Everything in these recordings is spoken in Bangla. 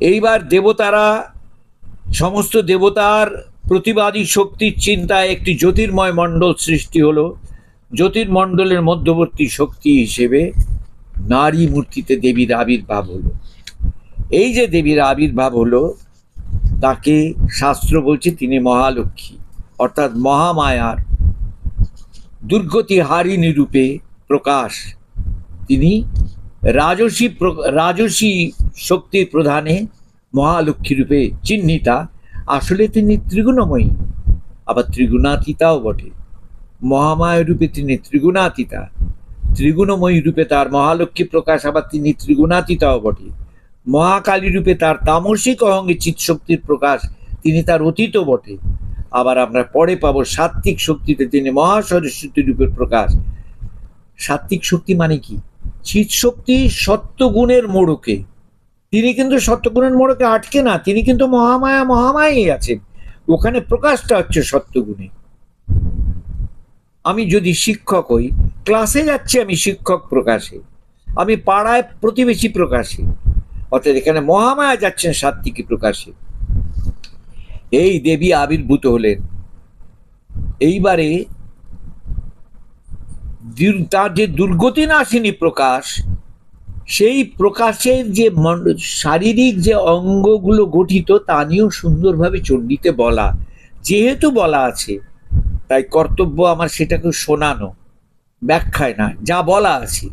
এইবার দেবতারা, সমস্ত দেবতার প্রতিবাদী শক্তির চিন্তায় একটি জ্যোতির্ময় মণ্ডল সৃষ্টি হলো। জ্যোতির্মণ্ডলের মধ্যবর্তী শক্তি হিসেবে নারী মূর্তিতে দেবীর আবির্ভাব হলো। এই যে দেবীর আবির্ভাব হলো, তাকে শাস্ত্র বলছে তিনি মহালক্ষ্মী। অর্থাৎ মহামায়ার দুর্গতি হারিণী রূপে প্রকাশ। তিনি রাজসী রাজসী শক্তির প্রধানে মহালক্ষ্মী রূপে চিহ্নিতা। আসলে তিনি ত্রিগুণময়ী, আবার ত্রিগুণাতীতাও বটে। মহামায় রূপে তিনি ত্রিগুণাতীতা, ত্রিগুণময়ী রূপে তার মহালক্ষ্মী প্রকাশ, আবার তিনি ত্রিগুণাতীতাও বটে। মহাকালী রূপে তার তামসিক অহঙ্গে চিৎশক্তির প্রকাশ তিনি তার অতীতও বটে। আবার আমরা পরে পাবো সাত্ত্বিক শক্তিতে তিনি মহাসরস্বতী রূপের প্রকাশ। সাত্ত্বিক শক্তি মানে কি? চিত শক্তি সত্যগুণের মোড়কে। তিনি কিন্তু সত্যগুণের মোড়কে আটকে না, তিনি কিন্তু মহামায়া, মহামায়াই আছেন। ওখানে প্রকাশটা হচ্ছে সত্যগুণে। আমি যদি শিক্ষক হই, ক্লাসে যাচ্ছি আমি শিক্ষক প্রকাশে। আমি পাড়ায় প্রতিবেশী প্রকাশে। অর্থাৎ এখানে মহামায়া যাচ্ছেন সাত্ত্বিকী প্রকাশে। এই দেবী আবির্ভূত হলেন। এইবারে তার যে দুর্গতি নাশিনী প্রকাশ, সেই প্রকাশের যে শারীরিক যে অঙ্গগুলো গঠিত, তা নিয়েও সুন্দরভাবে চণ্ডীতে বলা, যেহেতু বলা আছে, তাই কর্তব্য আমার সেটাকে শোনানো, ব্যাখ্যায় না যা বলা আছে।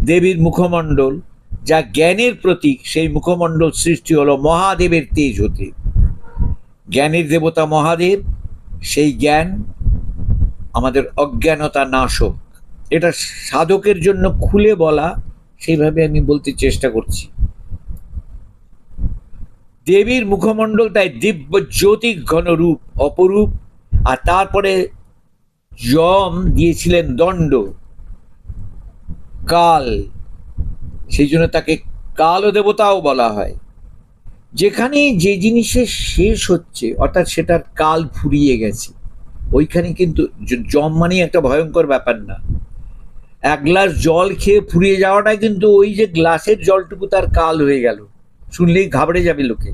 দেবীর মুখমণ্ডল, যা জ্ঞানের প্রতীক, সেই মুখমণ্ডল সৃষ্টি হলো মহাদেবের তেজ হতে। জ্ঞানের দেবতা মহাদেব, সেই জ্ঞান আমাদের অজ্ঞানতা নাশক। এটা সাধকের জন্য খুলে বলা, সেইভাবে আমি বলতে চেষ্টা করছি। দেবীর মুখমণ্ডল তাই দিব্য জ্যোতি ঘন রূপ, অপরূপ, আর তারপরে যম দিয়েছিলেন দণ্ড, কাল। সেই জন্য তাকে কাল দেবতাও বলা হয়। যেখানে যে জিনিসের শেষ হচ্ছে, অর্থাৎ সেটার কাল ফুরিয়ে গেছে, ওইখানে কিন্তু জম মানেই একটা ভয়ঙ্কর ব্যাপার না। এক গ্লাস জল খেয়ে ফুরিয়ে যাওয়াটা কিন্তু ওই যে গ্লাসের জলটুকু তার কাল হয়ে গেল। শুনলেই ঘাবড়ে যাবে লোকে।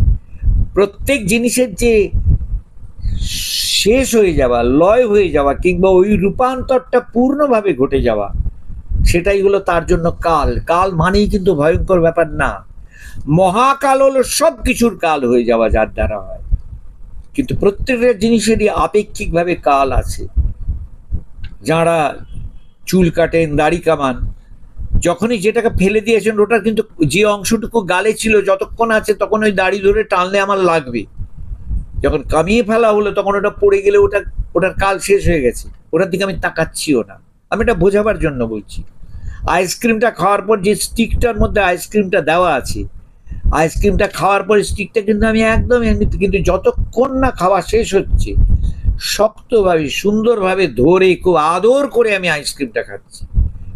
প্রত্যেক জিনিসের যে শেষ হয়ে যাওয়া, লয় হয়ে যাওয়া, কিংবা ওই রূপান্তরটা পূর্ণভাবে ঘটে যাওয়া, সেটাই হলো তার জন্য কাল। কাল মানেই কিন্তু ভয়ঙ্কর ব্যাপার না। মহাকাল হলো সব কিছুর কাল হয়ে যাওয়া যার দ্বারা হয়। কিন্তু প্রত্যেকটা জিনিসেরই আপেক্ষিকভাবে কাল আছে। যারা চুল কাটেন দাড়ি কামান। যখনই যেটাকে ফেলে দিয়েছেন ওটার কিন্তু যে অংশটুকু গালে ছিল, যতক্ষণ আছে তখন ওই দাড়ি ধরে টানলে আমার লাগবে। যখন কামিয়ে ফেলা হলো, তখন ওটা পড়ে গেলে ওটা, ওটার কাল শেষ হয়ে গেছে। ওটার দিকে আমি তাকাচ্ছিও না। আমি এটা বোঝাবার জন্য বলছি। আইসক্রিমটা খাওয়ার পর যে স্টিকটার মধ্যে আইসক্রিমটা দেওয়া আছে, আইসক্রিমটা খাওয়ার পর স্টিকটা কিন্তু আমি একদম কিন্তু যতক্ষণ না খাওয়া শেষ হচ্ছে শক্তভাবে, সুন্দরভাবে ধরে, খুব আদর করে আমি আইসক্রিমটা খাচ্ছি।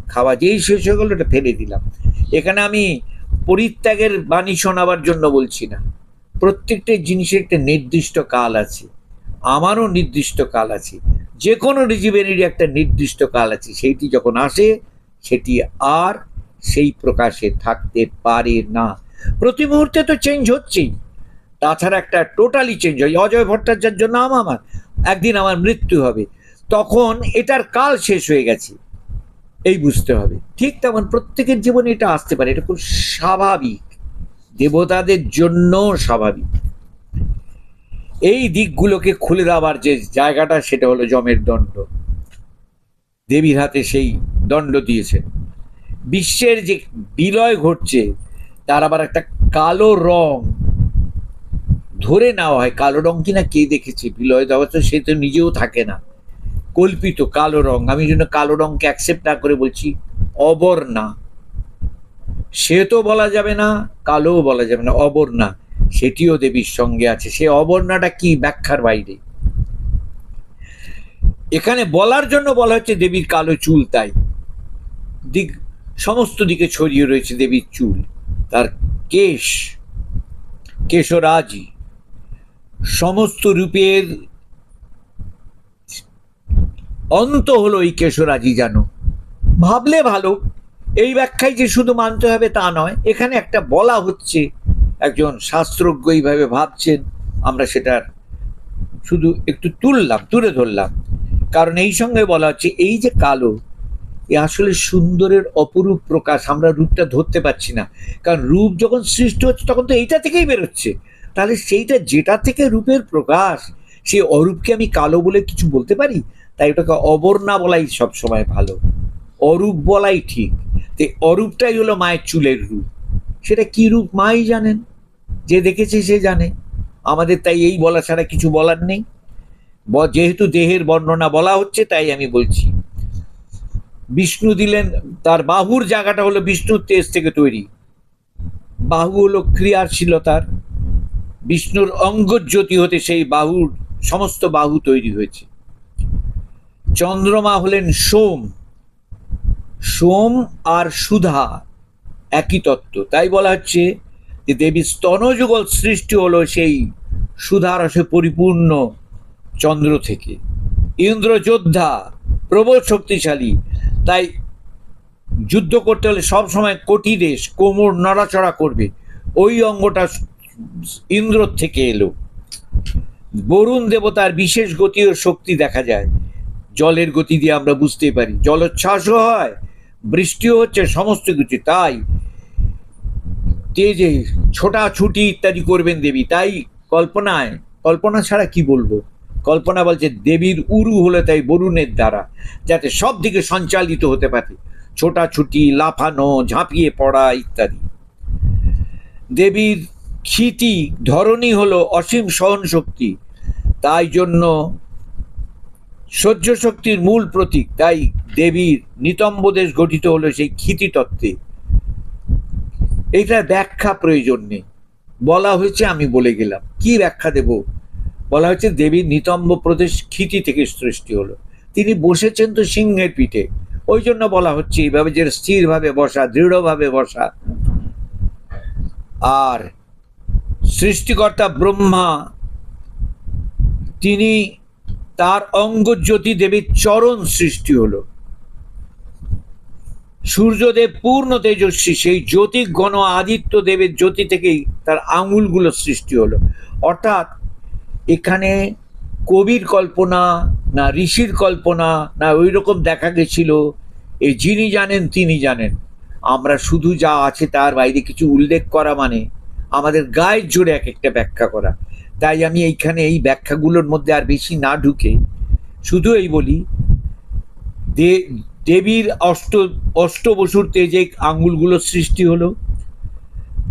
খাওয়া যেই শেষ হয়ে গেলো, ওটা ফেলে দিলাম। এখানে আমি পরিত্যাগের বাণী শোনাবার জন্য বলছি না। প্রত্যেকটা জিনিসের একটা নির্দিষ্ট কাল আছে। আমারও নির্দিষ্ট কাল আছে। যে কোনো জীবনেরই একটা নির্দিষ্ট কাল আছে। সেইটি যখন আসে, সেটি আর সেই প্রকাশে থাকতে পারে না। প্রতি মুহূর্তে তো চেঞ্জ হচ্ছেই। তাছাড়া একটা টোটালি চেঞ্জ হয়। অজয় ভট্টাচার্য নাম আমার। একদিন আমার মৃত্যু হবে। তখন এটার কাল শেষ হয়ে গেছে। এই বুঝতে হবে। ঠিক তেমন প্রত্যেকের জীবনে এটা আসতে পারে। এটা খুব স্বাভাবিক। দেবতাদের জন্য স্বাভাবিক। এই দিকগুলোকে খুলে দেওয়ার যে জায়গাটা, সেটা হলো যমের দণ্ড। দেবীর হাতে সেই দণ্ড দিয়েছেন বিশ্বের যে বিলয় ঘটছে, তার আবার একটা কালো রং ধরে নেওয়া হয়, কালো রং কিনা কে দেখেছে? বিলয় দেওয়া তো সে তো নিজেও থাকে না। কল্পিত কালো রং, আমি জন্য কালো রংকে অ্যাকসেপ্ট না করে বলছি, অবর্ণা। সে তো বলা যাবে না, কালোও বলা যাবে না, অবর্ণা। সেটিও দেবীর সঙ্গে আছে। সে অবর্ণাটা কি ব্যাখ্যার বাইরে? এখানে বলার জন্য বলা হচ্ছে দেবীর কালো চুল তাই। দিক, সমস্ত দিকে ছড়িয়ে রয়েছে দেবীর চুল। তার কেশ, কেশরাজি। সমস্ত রূপের অন্ত হলো এই কেশরাজি যেন ভাবলে ভালো, এই ব্যাখ্যায় যে শুধু মানতে হবে তা নয়, এখানে একটা বলা হচ্ছে, একজন শাস্ত্রজ্ঞ এইভাবে ভাবছেন, আমরা সেটার শুধু একটু তুললাম, তুলে ধরলাম। কারণ এই সঙ্গে বলা হচ্ছে, এই যে কালো, এ আসলে সুন্দরের অপরূপ প্রকাশ, আমরা রূপটা ধরতে পারছি না। কারণ রূপ যখন সৃষ্টি হচ্ছে, তখন তো এইটা থেকেই বেরোচ্ছে। তাহলে সেইটা যেটা থেকে রূপের প্রকাশ সেই অরূপকে আমি কালো বলে কিছু বলতে পারি? তাই ওটাকে অবর্ণা বলাই সবসময় ভালো। অরূপ বলাই ঠিক। তো অরূপটাই হলো মায়ের চুলের রূপ। সেটা কি রূপ মাই জানেন? যে দেখেছে সে জানে। আমাদের তাই এই বলা ছাড়া কিছু বলার নেই। যেহেতু দেহের বর্ণনা বলা হচ্ছে, তাই আমি বলছি। বিষ্ণু দিলেন, তার বাহুর জায়গাটা হলো বিষ্ণুর তেজ থেকে তৈরি। বাহু হলো ক্রিয়াশীলতার। বিষ্ণুর অঙ্গজ্যোতি হতে সেই বাহুর, সমস্ত বাহু তৈরি হয়েছে। চন্দ্রমা হলেন সোম। সোম আর সুধা একই তত্ত্ব। তাই বলা হচ্ছে যে দেবী স্তনযুগল সৃষ্টি হলো সেই সুধারসে পরিপূর্ণ চন্দ্র থেকে। ইন্দ্র যোদ্ধা, প্রবল শক্তিশালী। তাই যুদ্ধ করতে হলে সব সময় কোটি দেশ কোমর নড়াচড়া করবে। ওই অঙ্গটা ইন্দ্র থেকে এলো। বরুণ দেবতার বিশেষ গতি ও শক্তি দেখা যায়। জলের গতি দিয়ে আমরা বুঝতে পারি। জলোচ্ছ্বাসও হয়, বৃষ্টিও হচ্ছে সমস্ত কিছু। তাই তেজে ছোটাছুটি ইত্যাদি করবেন দেবী, তাই কল্পনায়, কল্পনা ছাড়া কি বলব? কল্পনা বলছে দেবীর উরু হলে তাই বরুণের দ্বারা, যাতে সব দিকে সঞ্চালিত হতে পারে। ছোটাছুটি লাফানো, ঝাঁপিয়ে পড়া ইত্যাদি। দেবীর ক্ষিতি ধরনী হলো অসীম সহন শক্তি তাই জন্য সহ্য শক্তির মূল প্রতীক, তাই দেবীর নিতম্ব দেশ গঠিত হলো সেই ক্ষিতি তত্ত্বে। এইটা ব্যাখ্যা প্রয়োজন নেই। বলা হয়েছে, আমি বলে গেলাম। কি ব্যাখ্যা দেব? বলা হয়েছে, দেবীর নিতম্ব প্রদেশ ক্ষিতি থেকে সৃষ্টি হলো। তিনি বসেছেন তো সিংহের পিঠে। ওই জন্য বলা হচ্ছে, এইভাবে যে স্থিরভাবে বসা, দৃঢ়ভাবে বসা। আর সৃষ্টিকর্তা ব্রহ্মা, তিনি তার অঙ্গজ্যোতি দেবীর চরণ সৃষ্টি হল। সূর্যদেব পূর্ণ তেজস্বী, সেই জ্যোতি গণ আদিত্য দেবের জ্যোতি থেকেই তার আঙুলগুলো সৃষ্টি হলো। অর্থাৎ এখানে কবির কল্পনা, না ঋষির কল্পনা, না ওই রকম দেখা গেছিল, এ যিনি জানেন, তিনি জানেন। আমরা শুধু যা আছে তার বাইরে কিছু উল্লেখ করা মানে আমাদের গায়ের জোরে এক একটা ব্যাখ্যা করা। তাই আমি এইখানে এই ব্যাখ্যাগুলোর মধ্যে আর বেশি না ঢুকে শুধু এই বলি দেবীর অষ্ট, অষ্টবসুর তেজে আঙ্গুলগুলো সৃষ্টি হলো।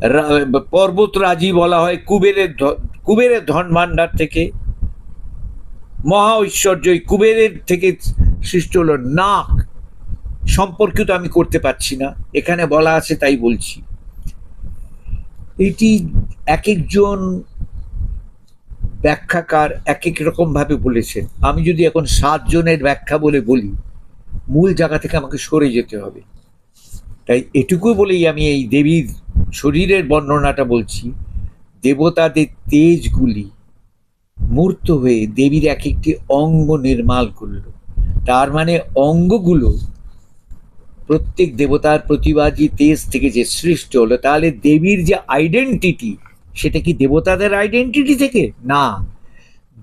রা- পর্বতরাজি বলা হয় কুবেরের কুবেরের ধন ভাণ্ডার থেকে। মহা ঐশ্বর্য কুবেরের থেকে সৃষ্টি হলো নাক। সম্পর্কিত আমি করতে পারছি না। এখানে বলা আছে তাই বলছি। এটি এক একজন ব্যাখ্যাকার এক এক রকম ভাবে বলেছেন। আমি যদি এখন সাতজনের ব্যাখ্যা বলে বলি, মূল জায়গা থেকে আমাকে সরে যেতে হবে। তাই এটুকু বলেই আমি এই দেবীর শরীরের বর্ণনাটা বলছি। দেবতাদের তেজগুলি মূর্ত হয়ে দেবীর এক একটি অঙ্গ নির্মাল করল। তার মানে অঙ্গগুলো প্রত্যেক দেবতার প্রতিবাদী তেজ থেকে যে সৃষ্টি হলো, তাহলে দেবীর যে আইডেন্টিটি সেটা কি দেবতাদের আইডেন্টিটি থেকে? না।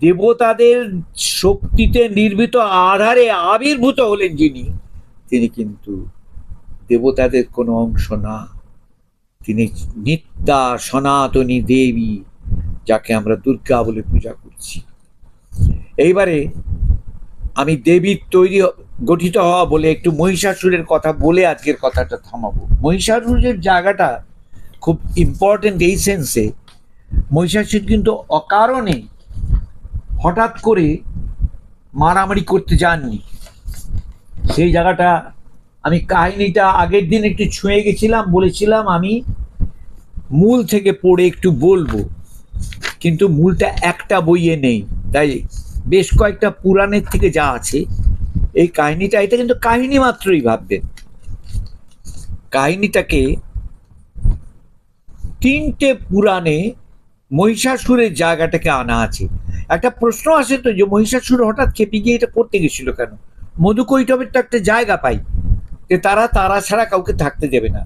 দেবতাদের শক্তিতে নির্মিত আধারে আবির্ভূত হলেন যিনি, তিনি কিন্তু দেবতাদের কোনো অংশ না। তিনি নিত্যা সনাতনী দেবী, যাকে আমরা দুর্গা বলে পূজা করছি। এইবারে আমি দেবীর তৈরি গঠিত হওয়া বলে একটু মহিষাসুরের কথা বলে আজকের কথাটা থামাবো। মহিষাসুরের জায়গাটা খুব ইম্পর্টেন্ট এই সেন্সে মহিষাসুর কিন্তু অকারণে হঠাৎ করে মারামারি করতে যাননি। সেই জায়গাটা আমি কাহিনীটা আগের দিন একটু ছুঁয়ে গেছিলাম, বলেছিলাম আমি মূল থেকে পড়ে একটু বলব। কিন্তু মূলটা একটা বইয়ে নেই, তাই বেশ কয়েকটা পুরাণের থেকে যা আছে এই কাহিনীটা, এটা কিন্তু কাহিনী মাত্রই ভাববেন। কাহিনীটাকে তিনটে পুরাণে মহিষাসুরের জায়গাটাকে আনা আছে। একটা প্রশ্ন আসে তো যে মহিষাসুর হঠাৎ খেপে গিয়ে এটা করতে গেছিল কেন? মধুকৈটবের তো একটা জায়গা পাই যে তারা তারা ছাড়া কাউকে থাকতে দেবে না।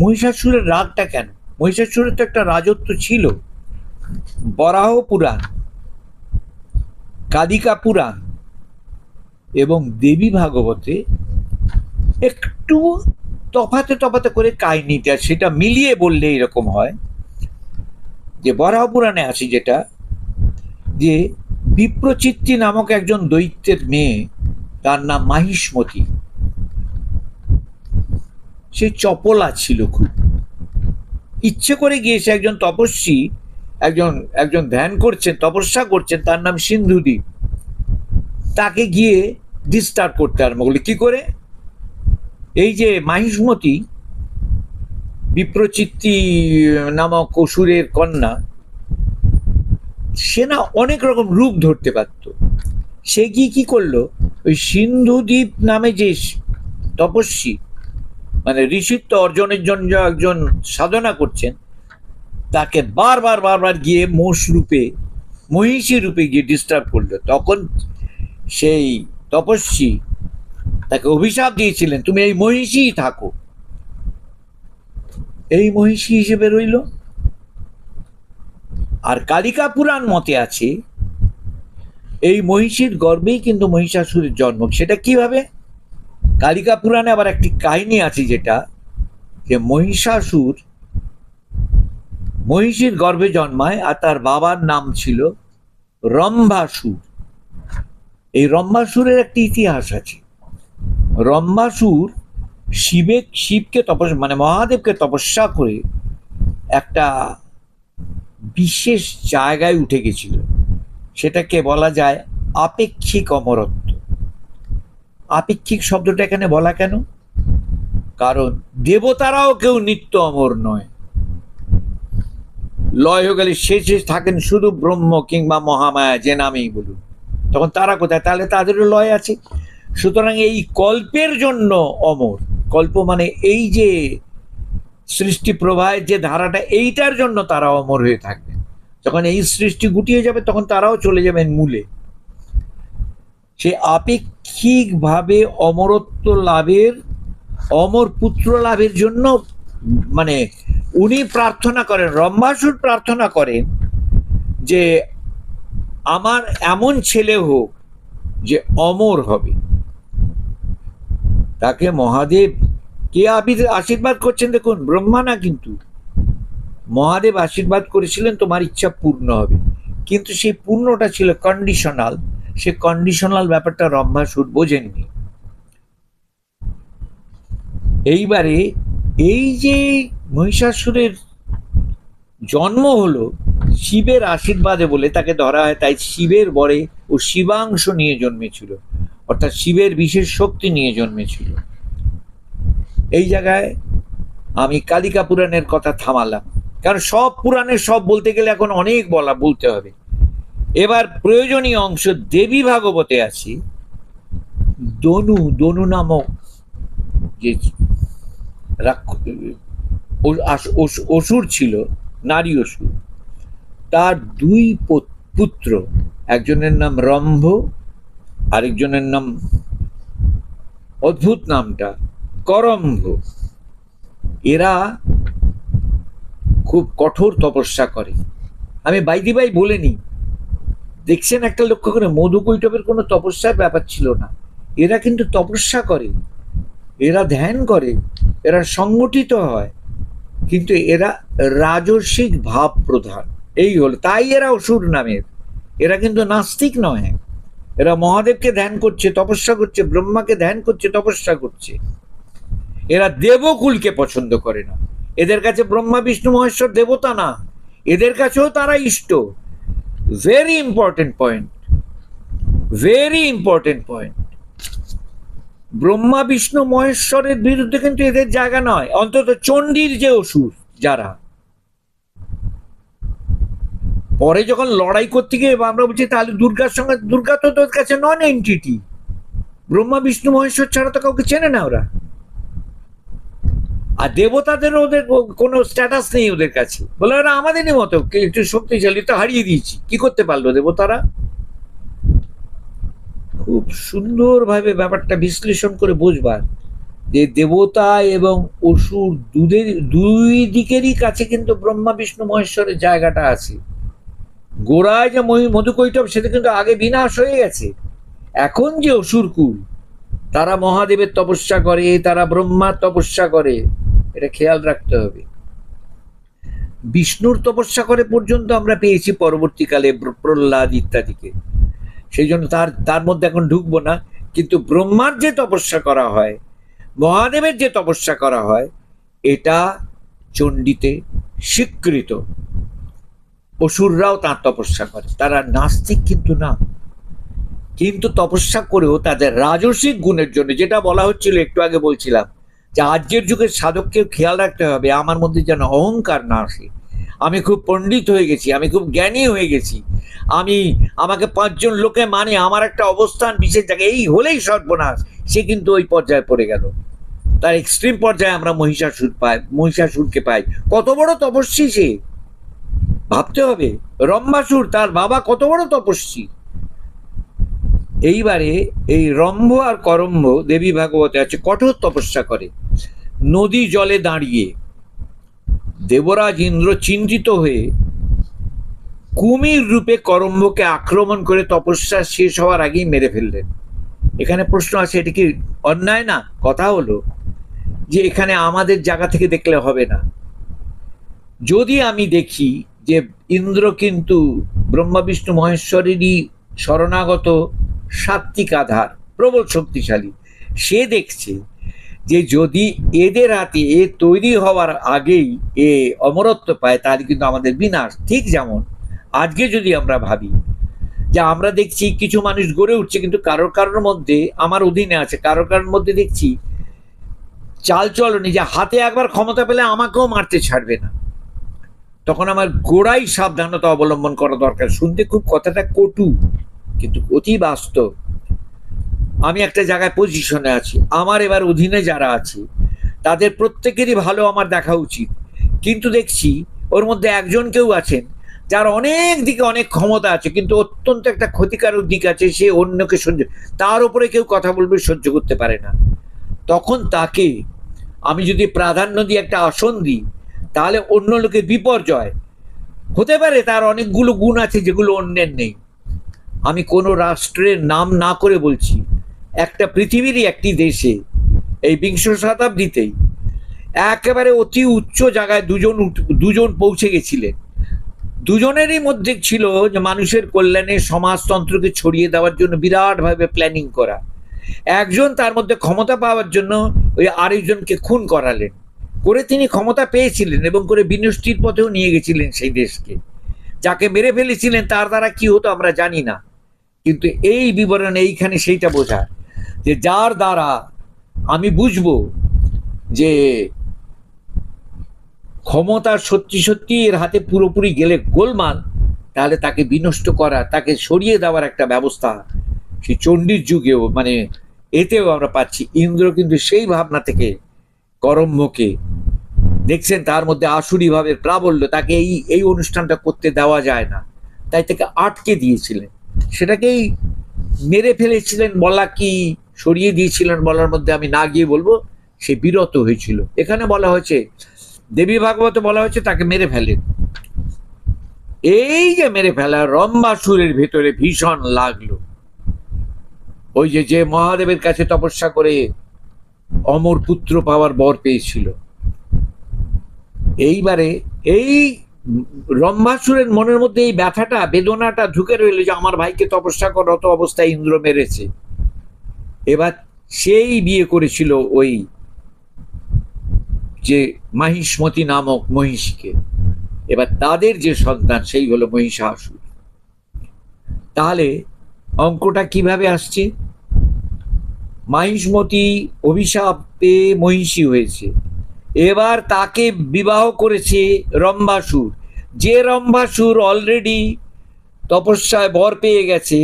মহিষাসুরের রাগটা কেন? মহিষাসুরের তো একটা রাজত্ব ছিল। বরাহ পুরাণ কাদিকা পুরাণ এবং দেবী ভাগবতে একটু তফাতে তফাতে করে কাহিনীটা সেটা মিলিয়ে বললে এরকম হয়। যে বরাহ পুরাণে আছে যেটা, যে বিপ্রচিত্তি নামক একজন দৈত্যের মেয়ে, তার নাম মাহিষ্মতি। সে চপলা ছিল খুব। ইচ্ছে করে গিয়েছে একজন তপস্বী, একজন একজন ধ্যান করছেন, তপস্যা করছেন, তার নাম সিন্ধুদ্বীপ তাকে গিয়ে ডিস্টার্ব করতে আরম্ভ করল। কি করে? এই যে মাহিষ্মতি বিপ্রচিত্তি নামক অসুরের কন্যা, সে না অনেক রকম রূপ ধরতে পারত। সে গিয়ে কি করল? ওই সিন্ধুদ্বীপ নামে যে তপস্বী মানে ঋষিত্ব অর্জনের জন্য একজন সাধনা করছেন, তাকে বারবার বারবার গিয়ে মোষ রূপে, মহিষী রূপে গিয়ে ডিস্টার্ব করল। তখন সেই তপস্বী তাকে অভিশাপ দিয়েছিলেন, তুমি এই মহিষী থাকো। এই মহিষী হিসেবে রইল। আর কালিকা পুরাণ মতে আছে, এই মহিষীর গর্ভেই কিন্তু মহিষাসুরের জন্ম। সেটা কীভাবে? কালিকা পুরাণে আবার একটি কাহিনী আছে যেটা, যে মহিষাসুর মহিষীর গর্ভে জন্মায় আর তার বাবার নাম ছিল রম্ভাসুর। এই রম্ভাসুরের একটি ইতিহাস আছে। রম্ভাসুর শিবে, শিবকে তপস্যা মানে মহাদেবকে তপস্যা করে একটা বিশেষ জায়গায় উঠে গেছিল। সেটাকে বলা যায় আপেক্ষিক অমরত্ব। আপেক্ষিক শব্দটা এখানে বলা কেন? কারণ দেবতারাও কেউ নিত্য অমর নয়। লয় হয়ে গেলে শেষে থাকেন শুধু ব্রহ্ম কিংবা মহামায়া, যে নামেই বলুন। তখন তারা কোথায়? তাহলে তাদেরও লয় আছে। সুতরাং এই কল্পের জন্য অমর। কল্প মানে এই যে সৃষ্টি প্রবাহের যে ধারাটা, এইটার জন্য তারা অমর হয়ে থাকবে। যখন এই সৃষ্টি গুটিয়ে যাবে, তখন তারাও চলে যাবেন মূলে। সে আপেক্ষিকভাবে অমরত্ব লাভের, অমর পুত্র লাভের জন্য মানে উনি প্রার্থনা করেন রম্বাসুর প্রার্থনা করেন যে আমার এমন ছেলে হোক যে অমর হবে। তাকে মহাদেব, কে আবি- আশীর্বাদ করছেন দেখুন, ব্রহ্মা না কিন্তু। মহাদেব আশীর্বাদ করেছিলেন, তোমার ইচ্ছা পূর্ণ হবে। কিন্তু সেই পূর্ণটা ছিল কন্ডিশনাল সে কন্ডিশনাল ব্যাপারটা রম্ভাসুর বোঝেননি। এইবারে এই যে মহিষাসুরের জন্ম হলো শিবের আশীর্বাদে বলে তাকে ধরা হয়। তাই শিবের বরে ও শিবাংশ নিয়ে জন্মেছিল। অর্থাৎ শিবের বিশেষ শক্তি নিয়ে জন্মেছিল। এই জায়গায় আমি কালিকা পুরাণের কথা থামালাম। কারণ সব পুরাণের সব বলতে গেলে এখন অনেক বলা বলতে হবে। এবার প্রয়োজনীয় অংশ দেবী ভাগবতে আছে। দনু দনু নামক যে অসুর ছিল নারী অসুর তার দুই পুত্র, একজনের নাম রম্ভ, আরেকজনের নাম অদ্ভুত নামটা করম্ভ। এরা খুব কঠোর তপস্যা করে। আমি বাইদি বাই বলিনি দেখছেন একটা লক্ষ্য করে মধু কৈটবের কোনো তপস্যার ব্যাপার ছিল না। এরা কিন্তু তপস্যা করে, এরা ধ্যান করে, এরা সংগঠিত হয়, কিন্তু এরা রাজস্বিক ভাব প্রধান। এই হল। তাই এরা অসুর নামের এরা কিন্তু নাস্তিক নয়। এরা মহাদেবকে ধ্যান করছে, তপস্যা করছে, ব্রহ্মাকে ধ্যান করছে, তপস্যা করছে। এরা দেবকুলকে পছন্দ করে না। এদের কাছে ব্রহ্মা, বিষ্ণু, মহেশ্বর দেবতা না। এদের কাছেও তারা ইষ্ট। Very important point very important point Brahma, Vishnu, মহেশ্বরের বিরুদ্ধে কিন্তু এদের জায়গা নয়। অন্তত চণ্ডীর যে অসুর যারা পরে যখন লড়াই করতে গিয়ে আমরা বলছি, তাহলে দুর্গার সঙ্গে, দুর্গা তো তোর কাছে নন এন্টিটি ব্রহ্মা, বিষ্ণু, মহেশ্বর ছাড়া তো কাউকে চেনে না ওরা। আর দেবতাদের ওদের কোনো স্ট্যাটাস নেই ওদের কাছে। বলে ওরা আমাদেরই মতো একটু শক্তিশালী তো হারিয়ে দিয়েছি। কি করতে পারল দেবতারা? খুব সুন্দরভাবে ব্যাপারটা বিশ্লেষণ করে বুঝবার যে দেবতা এবং অসুর দুদের, দুই দিকেরই কাছে কিন্তু ব্রহ্মা, বিষ্ণু, মহেশ্বরের জায়গাটা আছে। গোড়ায় যে মধুকৈটব, সেটা কিন্তু আগে বিনাশ হয়ে গেছে। এখন যে অসুরকুল তারা মহাদেবের তপস্যা করে, তারা ব্রহ্মার তপস্যা করে, এটা খেয়াল রাখতে হবে। বিষ্ণুর তপস্যা করে পর্যন্ত আমরা পেয়েছি পরবর্তীকালে প্রহ্লাদ ইত্যাদিকে। সেই জন্য তার তার মধ্যে এখন ঢুকবো না, কিন্তু ব্রহ্মার যে তপস্যা করা হয়, মহাদেবের যে তপস্যা করা হয়, এটা চণ্ডীতে স্বীকৃত। অসুররাও তার তপস্যা করে। তারা নাস্তিক কিন্তু না। কিন্তু তপস্যা করেও তাদের রাজসিক গুণের জন্য, যেটা বলা হচ্ছিল একটু আগে বলছিলাম, যে আজকের যুগের সাধককে খেয়াল রাখতে হবে, আমার মধ্যে যেন অহংকার না আসে। আমি খুব পণ্ডিত হয়ে গেছি, আমি খুব জ্ঞানী হয়ে গেছি। আমি, আমাকে পাঁচজন লোকে মানে আমার একটা অবস্থান বিশেষ জায়গায়, এই হলেই সর্বনাশ। সে কিন্তু ওই পর্যায়ে পড়ে গেল। তার এক্সট্রিম পর্যায়ে আমরা মহিষাসুর পাই, মহিষাসুরকে পাই। কত বড় তপস্বী সে। ভাবতে হবে রম্বাসুর তার বাবা কত বড় তপস্বী? এইবারে এই রম্ভ আর করম্ভ দেবী ভাগবতে আছে, কঠোর তপস্যা করে। নদী জলে দাঁড়িয়ে দেবরাজ ইন্দ্র চিন্তিত হয়ে কুমির রূপে করম্ভকে আক্রমণ করে তপস্যা শেষ হওয়ার আগেই মেরে ফেললেন। এখানে প্রশ্ন আছে, এটা কি অন্যায় না? কথা হলো যে এখানে আমাদের জায়গা থেকে দেখলে হবে না। যদি আমি দেখি যে ইন্দ্র কিন্তু ব্রহ্মা, বিষ্ণু, মহেশ্বরেরই শরণাগত সাত্বিক আধার, প্রবল শক্তিশালী। সে দেখছে যে যদি এদের হাতে এ তৈরি হওয়ার আগেই এ অমরত্ব পায়, তাহলে কিন্তু আমাদের বিনাশ। ঠিক যেমন আজকে যদি আমরা ভাবি যে আমরা দেখছি কিছু মানুষ গড়ে উঠছে, কিন্তু কারোর কারোর মধ্যে আমার অধীনে আছে কারোর কারোর মধ্যে দেখছি চাল চলনি যে হাতে একবার ক্ষমতা পেলে আমাকেও মারতে ছাড়বে না। তখন আমার গোড়াই সাবধানতা অবলম্বন করা দরকার। শুনতে খুব কথাটা কটু, কিন্তু অতি বাস্তব। আমি একটা জায়গায় পজিশনে আছি। আমার এবার অধীনে যারা আছে, তাদের প্রত্যেকেরই ভালো আমার দেখা উচিত। কিন্তু দেখছি, ওর মধ্যে একজন কেউ আছেন, যার অনেক দিকে অনেক ক্ষমতা আছে, কিন্তু অত্যন্ত একটা ক্ষতিকারক দিক আছে, সে অন্যকে সহ্য, তার উপরে কেউ কথা বলবে সহ্য করতে পারে না। তখন তাকে আমি যদি প্রাধান্য দিয়ে একটা আসন দিই তাহলে অন্য লোকের বিপর্যয়। হতে পারে তার অনেকগুলো গুণ আছে যেগুলো অন্যের নেই। আমি কোনো রাষ্ট্রের নাম না করে বলছি, একটা পৃথিবীরই একটি দেশে, এই বিংশ শতাব্দীতেই। একেবারে অতি উচ্চ জায়গায় দুজন দুজন পৌঁছে গেছিলেন। দুজনেরই মধ্যে ছিল যে মানুষের কল্যাণে সমাজতন্ত্রকে ছড়িয়ে দেওয়ার জন্য বিরাটভাবে প্ল্যানিং করা। একজন তার মধ্যে ক্ষমতা পাওয়ার জন্য ওই আরেকজনকে খুন করালেন। করে তিনি ক্ষমতা পেয়েছিলেন এবং করে বিনষ্টির পথেও নিয়ে গেছিলেন সেই দেশকে। যাকে মেরে ফেলেছিলেন তার দ্বারা কি হতো আমরা জানি না। কিন্তু এই বিবরণ এইখানে সেইটা বোঝা যে যার দ্বারা আমি বুঝব যে ক্ষমতা সত্যি সত্যি এর হাতে পুরোপুরি গেলে গোলমাল, তাহলে তাকে বিনষ্ট করা, তাকে সরিয়ে দেওয়ার একটা ব্যবস্থা সেই চণ্ডীর যুগেও মানে এতেও আমরা পাচ্ছি। ইন্দ্র কিন্তু সেই ভাবনা থেকে করম্যকে দেখছেন তার মধ্যে আসুরি ভাবের প্রাবল্য, তাকে এই এই অনুষ্ঠানটা করতে দেওয়া যায় না। তাই তাকে আটকে দিয়েছিলেন। সেটাকেই মেরে ফেলেছিলেন বলা কি, সরিয়ে দিয়েছিলেন বলার মধ্যে আমি না গিয়ে বলব, সে বিরত হয়েছিল। এখানে বলা হয়েছে, দেবী ভাগবত বলা হয়েছে তাকে মেরে ফেলেন। এই যে মেরে ফেলা, রম্বাসুরের ভেতরে ভীষণ লাগল। ওই যে যে মহাদেবের কাছে তপস্যা করে অমর পুত্র পাওয়ার বর পেয়েছিল। এইবারে এই রম্বাসুরের মনের মধ্যে এই ব্যথাটা, বেদনাটা ঢুকে রইল যে আমার ভাইকে তপস্যা করত অবস্থায় ইন্দ্র মেরেছে। এবার সেই বিয়ে করেছিল ওই যে মাহিষ্মতি নামক মহিষীকে। এবার তাদের যে সন্তান, সেই হলো মহিষাসুর। তাহলে অঙ্কটা কীভাবে আসছে? মাহিষ্মতি অভিশাপ পেয়ে মহিষী হয়েছে। এবার তাকে বিবাহ করেছে রম্বাসুর যে রম্বাসুর অলরেডি তপস্যায় বর পেয়ে গেছে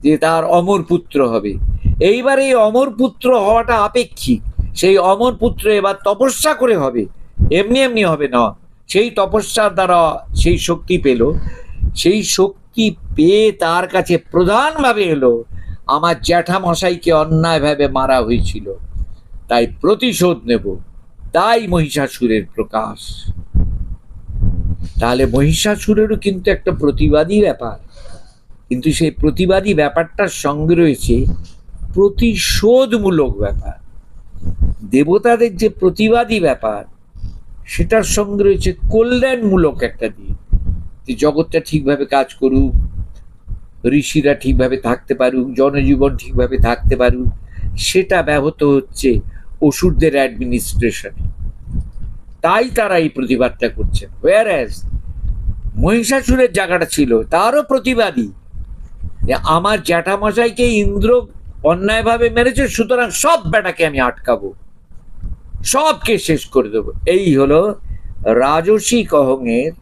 যে তার অমর পুত্র হবে। এইবার এই অমর পুত্র হওয়াটা আপেক্ষিক। সেই অমর পুত্র এবার তপস্যা করে হবে। এমনি এমনি হবে না। সেই তপস্যার দ্বারা সেই শক্তি পেল। সেই শক্তি পেয়ে তার কাছে প্রধানভাবে এলো আমার জ্যাঠামশাইকে অন্যায়ভাবে মারা হয়েছিল। তাই প্রতিশোধ নেব। তাই মহিষাসুরের প্রকাশ। তাহলে মহিষাসুরেরও কিন্তু একটা প্রতিবাদী ব্যাপার। কিন্তু সেই প্রতিবাদী ব্যাপারটার সঙ্গে রয়েছে প্রতিশোধমূলক ব্যাপার। দেবতাদের যে প্রতিবাদী ব্যাপার, সেটার সঙ্গে রয়েছে কল্যাণমূলক একটা দিক। যে জগৎটা ঠিকভাবে কাজ করুক ঋষিরা ঠিকভাবে থাকতে পারুক, জনজীবন ঠিকভাবে থাকতে পারুক, সেটা ব্যাহত হচ্ছে ওষুধদের অ্যাডমিনিস্ট্রেশনে তাই তারা এই প্রতিবাদটা করছেন অ্যাজ মহিষাসুরের জায়গাটা ছিল, তারও প্রতিবাদী যে আমার জ্যাঠামশাইকে ইন্দ্র অন্যায়ভাবে মেরেছে, সুতরাং সব বেটাকে আমি আটকাবো। সবকে শেষ করে দেবো। এই হলো রাজসী কহঙের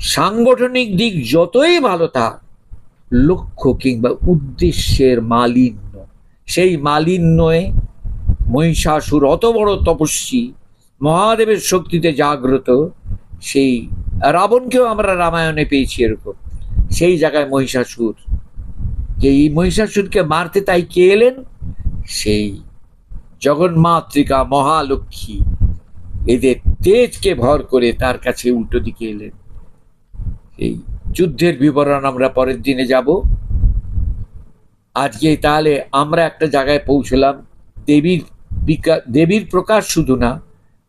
সাংগঠনিক দিক যতই ভালো থাক, লক্ষ্য কিংবা উদ্দেশ্যের মালিন্য। সেই মালিন্যে মহিষাসুর অত বড় তপস্বী, মহাদেবের শক্তিতে জাগ্রত, সেই রাবণকেও আমরা রামায়ণে পেয়েছি এরকম। সেই জায়গায় মহিষাসুর। যে এই মহিষাসুরকে মারতে তাই কে এলেন? সেই জগন্মাতৃকা মহালক্ষ্মী। এদের তেজকে ভর করে তার কাছে উল্টো দিকে এলেন। এই যুদ্ধের বিবরণ আমরা পরের দিনে যাব। আজকে তাহলে আমরা একটা জায়গায় পৌঁছলাম। দেবীর বিকা, দেবীর প্রকাশ শুধু না,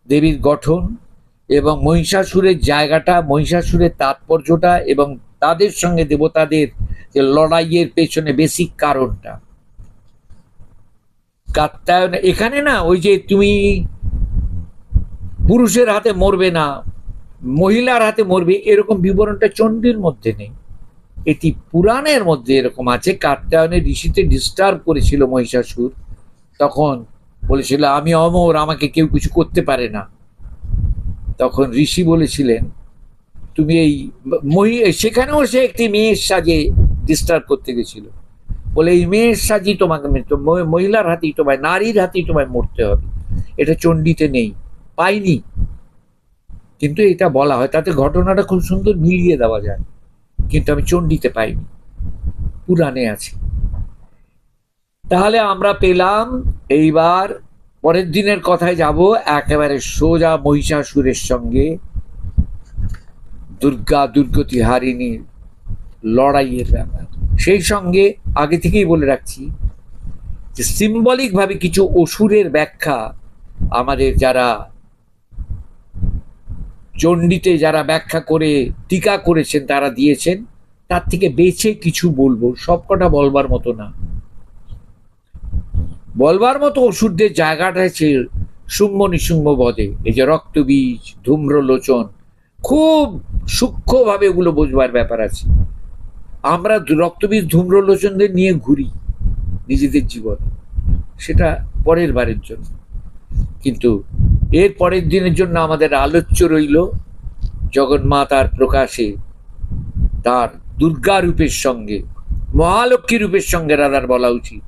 দেবীর গঠন এবং মহিষাসুরের জায়গাটা, মহিষাসুরের তাৎপর্যটা এবং তাদের সঙ্গে দেবতাদের যে লড়াইয়ের পেছনে বেসিক কারণটা। কাত্তায়ন এখানে না ওই যে তুমি পুরুষের হাতে মরবে না মহিলার হাতে মরবে, এরকম বিবরণটা চণ্ডীর মধ্যে নেই। এটি পুরাণের মধ্যে এরকম আছে। কাত্তায়নের ঋষিতে ডিস্টার্ব করেছিল মহিষাসুর। তখন বলেছিল, আমি অমর, আমাকে কেউ কিছু করতে পারে না। তখন ঋষি বলেছিলেন, তুমি এই মহি, সেখানেও সে একটি মেয়ের সাজে ডিস্টার্ব করতে গেছিল। বলে, এই মেয়ের সাজি তোমাকে মহিলার হাতেই তোমায়, নারীর হাতেই তোমায় মরতে হবে। এটা চণ্ডীতে নেই, পাইনি। কিন্তু এটা বলা হয়, তাতে ঘটনাটা খুব সুন্দর মিলিয়ে দেওয়া যায়। কিন্তু আমি চণ্ডীতে পাইনি। পুরাণে আছে। তাহলে আমরা পেলাম, এইবার পরের দিনের কথায় যাব একেবারে সোজা মহিষাসুরের সঙ্গে। দুর্গা দুর্গতি হারিনীর লড়াইয়ের ব্যাপার। সেই সঙ্গে আগে থেকেই বলে রাখছি যে সিম্বলিক ভাবে কিছু অসুরের ব্যাখ্যা আমাদের যারা চণ্ডীতে যারা ব্যাখ্যা করে, টিকা করেছেন, তারা দিয়েছেন, তার থেকে বেছে কিছু বলব। সবকটা বলবার মতো না। বলবার মতো ওষুধদের জায়গাটা আছে শুম্ভ নিশুম্ভ বধে। এই যে রক্তবীজ, ধূম্রলোচন, খুব সূক্ষ্মভাবে ওগুলো বোঝবার ব্যাপার আছে। আমরা রক্তবীজ, ধূম্রলোচনদের নিয়ে ঘুরি নিজেদের জীবনে। সেটা পরের বারের জন্য। কিন্তু এর পরের দিনের জন্য আমাদের আলোচ্য রইল জগন্মাতার প্রকাশে তার দুর্গা রূপের সঙ্গে, মহালক্ষ্মী রূপের সঙ্গে রাধার বলা উচিত।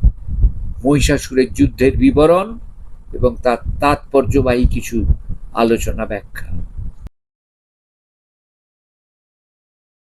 মহিষাসুরের যুদ্ধের বিবরণ এবং তার তাৎপর্যবাহী কিছু আলোচনা ব্যাখ্যা।